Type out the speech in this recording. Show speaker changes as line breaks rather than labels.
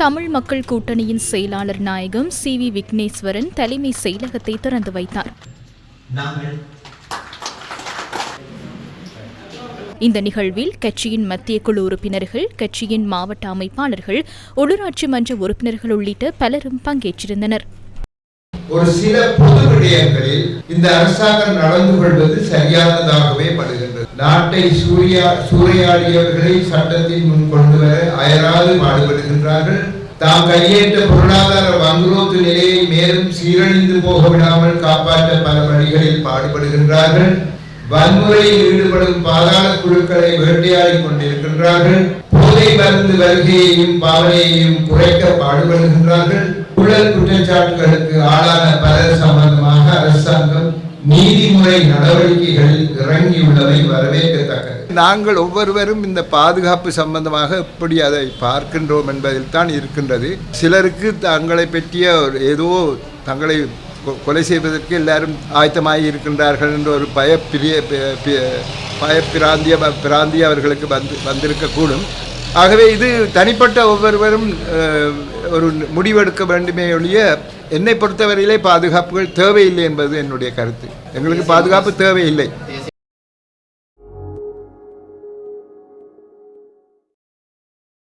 தமிழ் மக்கள் கூட்டணியின் செயலாளர் நாயகம் சி வி விக்னேஸ்வரன் தலைமை செயலகத்தை திறந்து வைத்தார். இந்த நிகழ்வில் கட்சியின் மத்திய குழு உறுப்பினர்கள் கட்சியின் மாவட்ட அமைப்பாளர்கள் உள்ளூராட்சி மன்ற உறுப்பினர்கள் உள்ளிட்ட பலரும் பங்கேற்றிருந்தனர்.
ஒரு சில பொது விடயங்களில் இந்த அரசாங்கம் நடந்து கொள்வது சரியானதாகவே படுகின்றது. நாட்டை சூரியா சூறையாடியவர்களை சட்டத்தின் முன் கொண்டு வர அயராது பாடுபடுகின்றார்கள். தாம் கையேற்ற பொருளாதார வங்குரோத்து நிலையை மேலும் சீரழிந்து போக விடாமல் காப்பாற்ற பல வழிகளில் பாடுபடுகின்றார்கள். வன்முறையில் ஈடுபடும் பாதாள குழுக்களை வேட்டையாடி கொண்டிருக்கின்றார்கள். போதை மருந்து வருகையையும் பாவனையையும் குறைக்க பாடுபடுகின்றார்கள். நீதிமுறை நடவடிக்கைகள் இறங்கியுள்ளதை வரவேற்கத்தக்கது. நாங்கள் ஒவ்வொருவரும் இந்த பாதுகாப்பு சம்பந்தமாக எப்படி அதை பார்க்கின்றோம் என்பதில் தான் இருக்கின்றது. சிலருக்கு தங்களை பற்றிய ஏதோ தங்களை கொ- கொலை செய்வதற்கு எல்லாரும் ஆயத்தமாகி இருக்கின்றார்கள் என்ற ஒரு பயப்பிரிய பயப்பிராந்திய பிராந்தி அவர்களுக்கு வந்து வந்திருக்கக்கூடும். ஆகவே இது தனிப்பட்ட ஒவ்வொருவரும் ஒரு முடிவெடுக்க வேண்டுமே ஒழிய என்னை பொறுத்தவரையிலே பாதுகாப்புகள் தேவையில்லை என்பது என்னுடைய கருத்து. எங்களுக்கு பாதுகாப்பு தேவையில்லை.